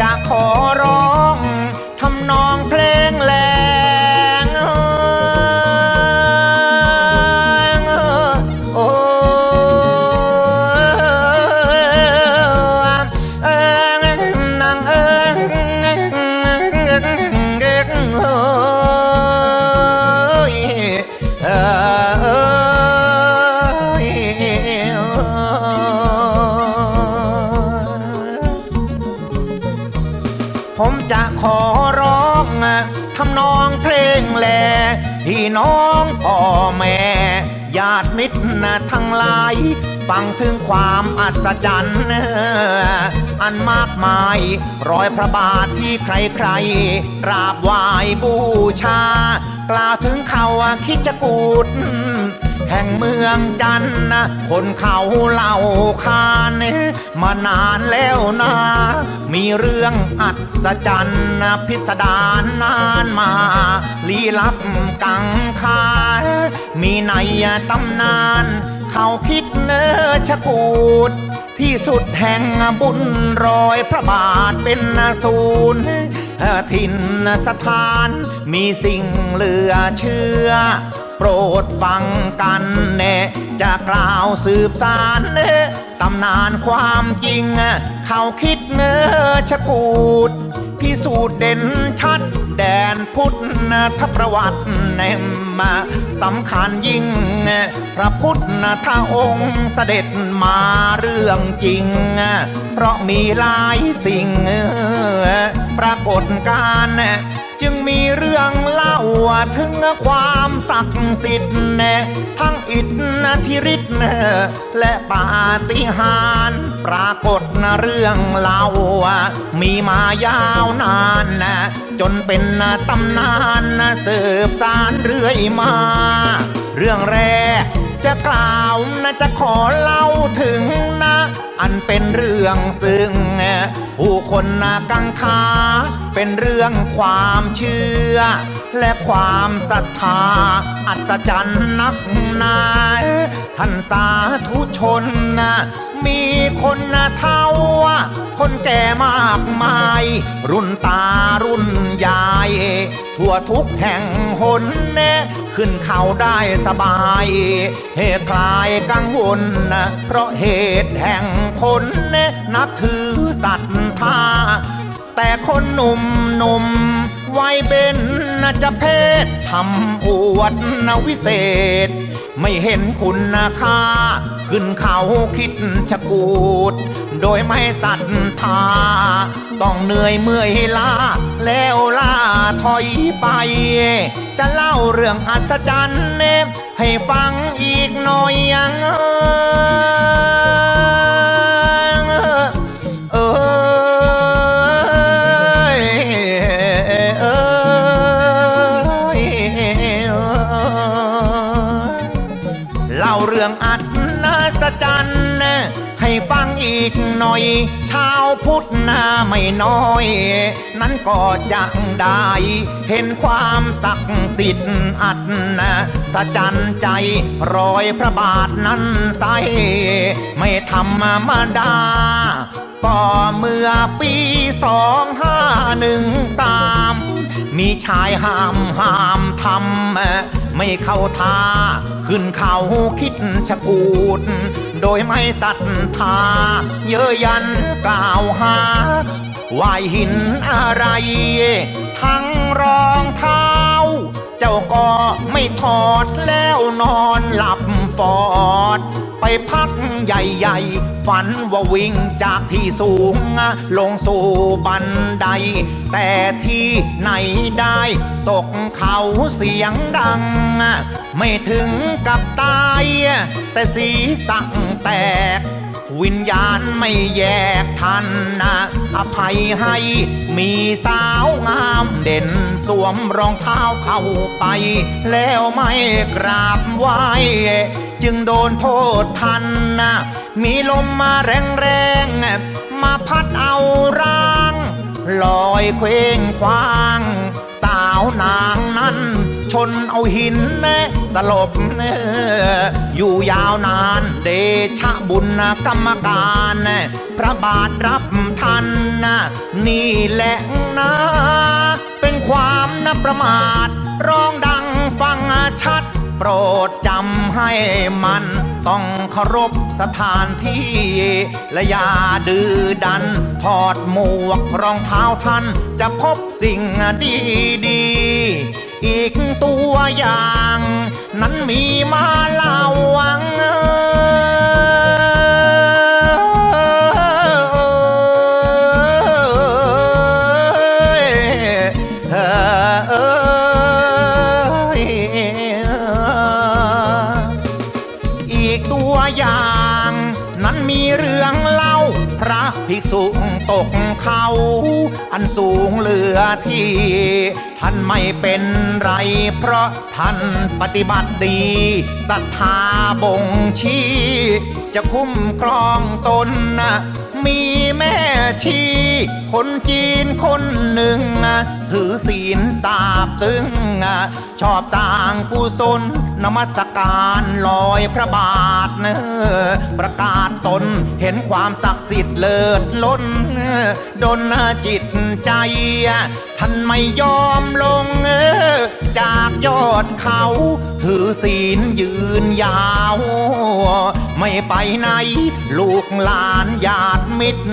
จะขอร้อง ผมจะขอร้องทำนองเพลงแลพี่น้องพ่อแม่ญาติมิตรทั้งหลายฟังถึงความอัศจรรย์อันมากมายรอยพระบาทที่ใครๆกราบไหว้บูชา กล่าวถึงเขาคิดจกูดแห่งเมืองจันทน์นะคนเขาเล่าขานมานานแล้วนะ มีเรื่องอัศจรรย์พิสดารนานมา ลี้ลับกังคามีในตำนาน เขาคิดเนอชะกูด ที่สุดแห่งบุญรอยพระบาทเป็นศูนย์ถิ่นสถานมีสิ่งเหลือเชื่อ โปรดฟังกันแน่จะกล่าวสืบสารเนำนานความจริง เขาคิดเนื้อชะกูด พิสูจน์เด่นชัด แดนพุทธประวัติแนมมาสำคัญยิ่ง พระพุทธองค์เสด็จมาเรื่องจริง เพราะมีหลายสิ่ง ปรากฏการ จึงมีเรื่องเล่าถึงความศักดิ์สิทธิ์ทั้งอิทธิฤทธิ์และปาฏิหาริย์ปรากฏเรื่องเล่ามีมายาวนานนะจนเป็นตำนานนะสืบสารเรื่อยมา เรื่องแรก จะกล่าวนะจะขอเล่าถึงนะ อันเป็นเรื่องซึ่ง ผู้คนนะกังขาเป็นเรื่องความเชื่อ และความศรัทธา อัศจรรย์นักนายท่านสาธุชนนะมีคนนะเท่า คนแก่มากมาย รุ่นตารุ่น ทั่วทุกแห่งหนแน่ขึ้นเขาได้สบาย เหตุคลายกังวลนะเพราะเหตุแห่งผลแน่นับถือศรัทธาแต่คนหนุ่มหนุ่มวัยเบนนะจะเพศทำอวดนวิเศษ ไม่เห็นคุณค่า ขึ้นเขาคิดชะกูด โดยไม่ศรัทธา ต้องเหนื่อยเมื่อยล้า แล้วล่าถอยไป จะเล่าเรื่องอัศจรรย์เนบให้ฟังอีกหน่อยยังเอ อีกหน่อย ชาวพุทธนาไม่น้อย นั้นก็ยังได้ เห็นความศักดิ์สิทธิ์อัดนะสะจันใจรอยพระบาทนั้นใส ไม่ธรรมดาก็เมื่อปีสองห้าหนึ่งสาม มีชายห้ามห้ามทำไม่เข้าท่า ขึ้นเขาคิดชะกูด โดยไม่ศรัทธา เยอะยันกล่าวหาวายหินอะไร ทั้งรองเท้า เจ้าก็ไม่ถอดแล้วนอนหลับฟอด ไปพักใหญ่ๆ ฝันว่าวิ่งจากที่สูง ลงสู่บันได แต่ที่ไหนได้ ตกเขาเสียงดัง ไม่ถึงกับตาย แต่สีสั่งแตก วิญญาณไม่แยกทันนะอภัยให้มีสาวงามเด่นสวมรองเท้าเข้าไป แล้วไม่กราบไหว้ จึงโดนโทษทันนะมีลมมาแรงๆ มาพัดเอาร่าง ลอยเคว้งคว้าง สาวนางนั้น ชนเอาหินแน่สลบเนออยู่ยาวนานเดชะบุญกรรมการพระบาทรับทันนะนี่แหละนะเป็นความนับประมาท ร้องดังฟังชัด โปรดจำให้มันต้องเคารพสถานที่ และอย่าดื้อดัน ถอดหมวกรองเท้าท่านจะพบสิ่งดีดี อีกตัวอย่าง นั้นมีมาเล่าวังเอ กตัวอย่าง นั้นมีเรื่องเล่า พระภิกษุตกเขา อันสูงเหลือที่ ท่านไม่เป็นไร เพราะท่านปฏิบัติดีศรัทธาบ่งชี้ จะคุ้มครองตนนะ มีแม่ชี คนจีนคนหนึ่ง ถือศีลสาบซึ่ง ชอบสร้างกุศลนมัสการลอยพระบาทเนอประกาศตนเห็นความศักดิ์สิทธิ์เลิศล้นดนจิตใจ ท่านไม่ยอมลง จากยอดเขา ถือศีลยืนยาว ไม่ไปไหน ลูกหลานญาติมิตร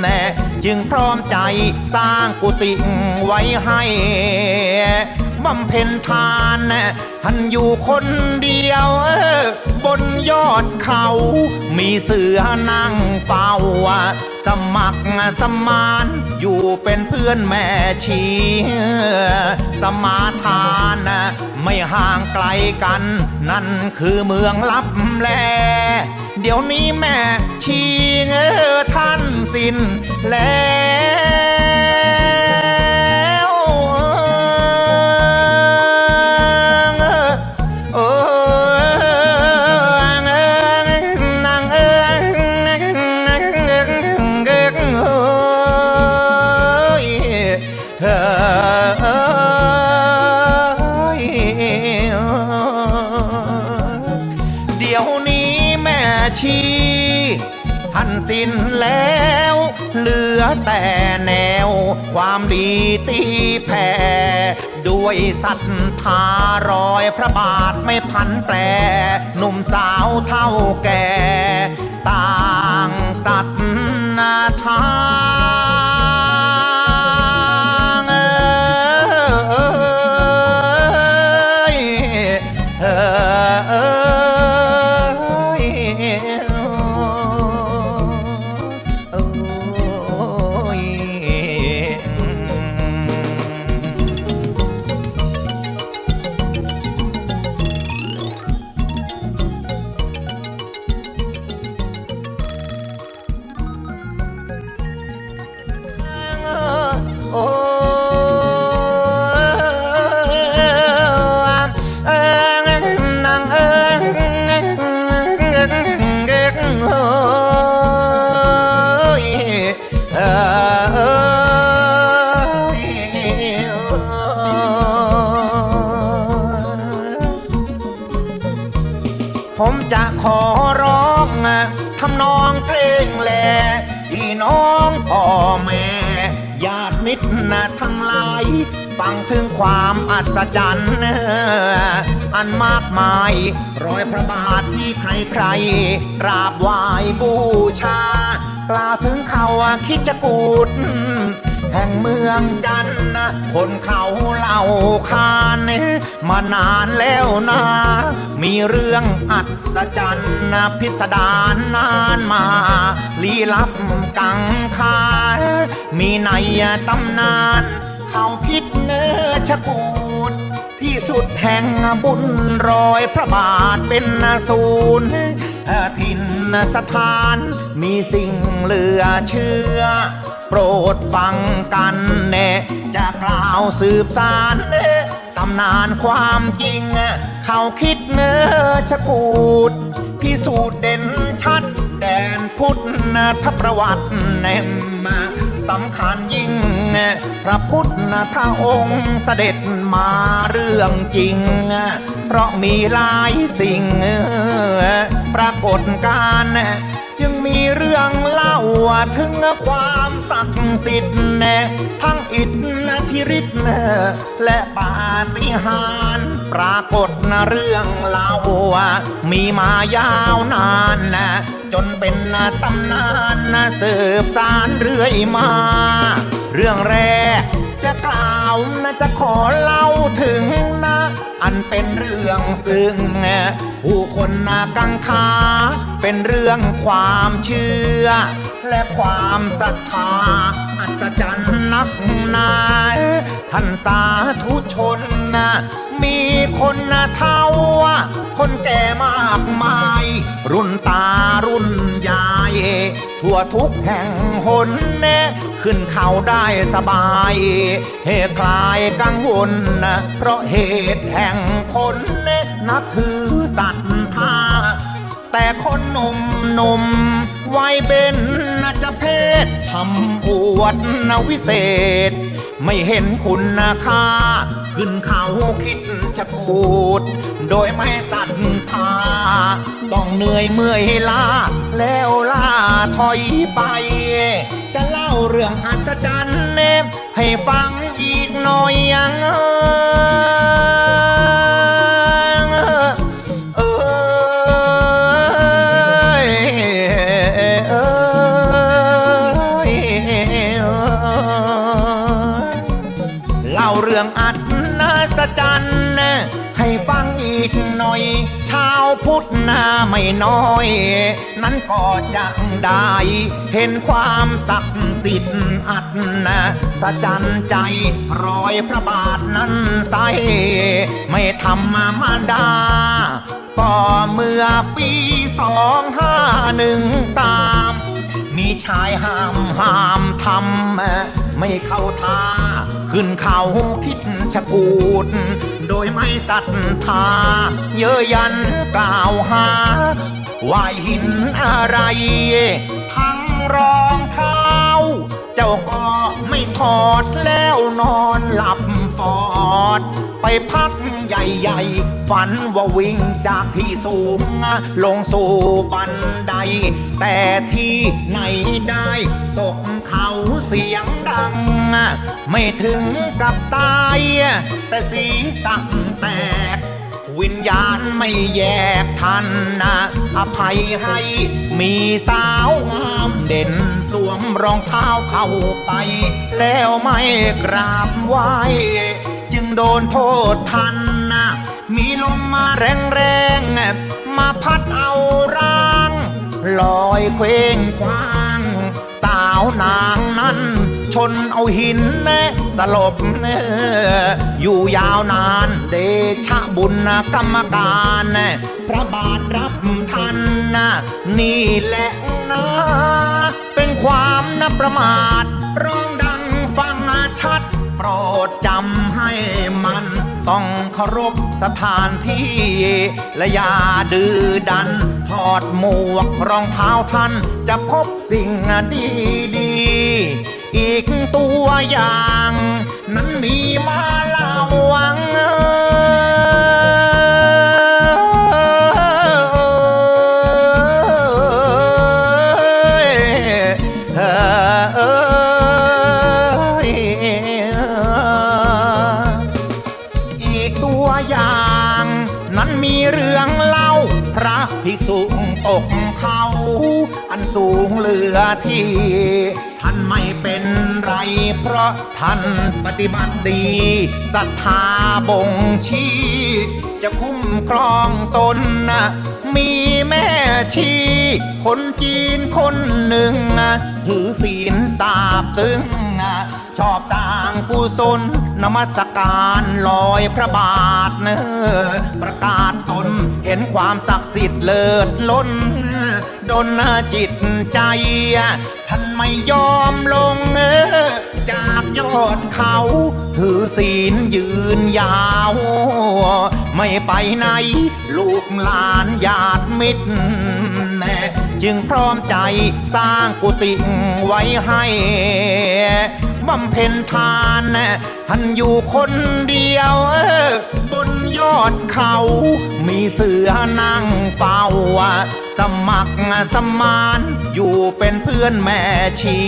แน่จึงพร้อมใจสร้างกุฏิไว้ให้ บำเพ็ญทานน่ะท่านอยู่คนเดียวเออบนยอดเขา มีเสือนั่งเฝ้า สมัครสมาน อยู่เป็นเพื่อนแม่ชี สมาทานน่ะไม่ห่างไกลกัน นั่นคือเมืองลับแล เดี๋ยวนี้แม่ชีเออท่านสิ้นแล้ว แต่แนว ความดีตีแผ่ ด้วยศรัทธารอยพระบาทไม่พันแปร หนุ่มสาวเท่าแก่ ต่างสัตนาทา แม่ญาติมิตรนะทั้งหลายฟังถึงความอัศจรรย์อันมากมายรอยพระบาทที่ใครๆกราบไหว้บูชากล่าวถึงเขาคิดจะกูด แห่งเมืองจันนะ คนเขาเล่าขานมานานแล้วนะ มีเรื่องอัศจรรย์นะพิสดารนานมา ลี้ลับกังคา มีในตำนาน เขาคิดเนื้อชะกูดที่สุดแห่งบุญรอยพระบาทเป็นศูนย์ทินสถานมีสิ่งเหลือเชื่อ โปรดฟังกันแน่จะกล่าวสืบสารตำนานความจริง เขาคิดเนื้อชะกูด พิสูจน์เด่นชัด แดนพุทธประวัติแนมมาสำคัญยิ่ง พระพุทธองค์เสด็จมาเรื่องจริง เพราะมีหลายสิ่ง ปรากฏการณ์ จึงมีเรื่องเล่าถึงความศักดิ์สิทธิ์แน่ทั้งอิทธิฤทธิ์และปาฏิหาริย์ปรากฏนะเรื่องเล่ามีมายาวนานนะจนเป็นตำนานนะสืบสารเรื่อยมา เรื่องแรกจะกล่าวนะจะขอเล่า อันเป็นเรื่องซึ่งผู้คนนากังขาเป็นเรื่องความเชื่อ และความศรัทธา อัศจรรย์นักหนาท่านสาธุชนนะมีคนนะเท่า คนแก่มากมาย รุ่นตารุ่นยาย ทั่วทุกแห่งหนแน่ขึ้นเขาได้สบายเหตุคลายกังวลนะเพราะเหตุแห่งคนเน่นับถือศรัทธาแต่คนหนุ่มหนุ่มๆวัยเป็นน ศทำอวดนวิเศษ ไม่เห็นคุณค่า ขึ้นเขาคิดจะพูด โดยไม่ศรัทธาต้องเหนื่อยเมื่อยลาแล้วล่าถอยไป จะเล่าเรื่องอัศจรรย์เนมให้ฟังอีกหน่อยยังเอ พุทธนาไม่น้อย นั้นก็จะได้ เห็นความศักดิ์สิทธิ์อัดนะสะจันใจรอยพระบาทนั้นใส ไม่ธรรมดา ก็เมื่อปีสองห้าหนึ่งสามมีชายห้ามห้ามทำ ไม่เข้าท่า ขึ้นเขาพิษชะกูด โดยไม่ศรัทธา เยอะยันกล่าวหาว่าหินอะไร ทั้งรองเท้า เจ้าก็ไม่ถอดแล้วนอนหลับฟอด ไปพักใหญ่ๆ ฝันว่าวิ่งจากที่สูง ลงสู่บันได แต่ที่ไหนได้ตกเขาเสียงดัง ไม่ถึงกับตาย แต่สีสักแตก วิญญาณไม่แยกทันนะอภัยให้มีสาวงามเด่นสวมรองเท้าเข้าไป แล้วไม่กราบไหว โดนโทษทันนะมีลมมาแรงๆมาพัดเอาร่าง ลอยเคว้งคว้าง สาวนางนั้น ชนเอาหินแน่สลบเนออยู่ยาวนานเดชะบุญกรรมการน่พระบาทรับทันนะนี่แหละนะเป็นความนับประมาทร้องดังฟังชัด โปรดจำให้มันต้องเคารพสถานที่ และอย่าดื้อดัน ถอดหมวกรองเท้าท่านจะพบสิ่งดีดี อีกตัวอย่าง นั้นมีมาเล่าวังเระภิกษุตกเขา อันสูงเหลือที่ ท่านไม่เป็นไร เพราะท่านปฏิบัติดีศรัทธาบ่งชี้ จะคุ้มครองตนนะมีแม่ชี คนจีนคนหนึ่งถือศีลสาบซึ้งชอบสร้างกุศลนมัสการลอยพระบาทเนอประกาศ น เห็นความศักดิ์สิทธิ์เลิศล้น ดนจิตใจ ท่านไม่ยอมลงเออจากยอดเขา ถือศีลยืนยาว ไม่ไปไหน ลูกหลานญาติมิตรแน่จึงพร้อมใจสร้างกุฏิไว้ให้บำเพ็ญทานท่านอยู่คนเดียวบน ยอดเขา มีเสือนั่งเฝ้า สมัครสมาน อยู่เป็นเพื่อนแม่ชี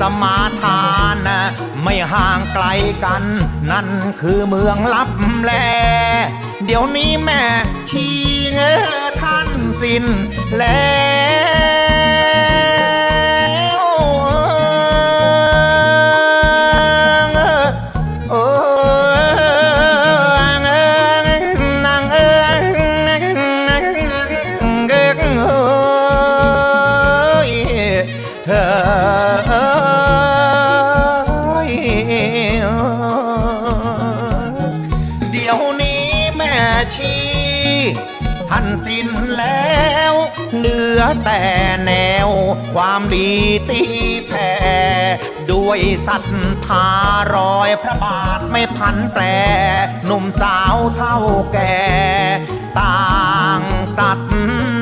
สมาทานไม่ห่างไกลกัน นั่นคือเมืองลับแล เดี๋ยวนี้แม่ชีเออท่านสิ้นแล้ว แต่แนว ความดีตีแผ่ด้วยศรัทธารอยพระบาทไม่พันแปรหนุ่มสาวเท่าแก่ ต่างสัทธา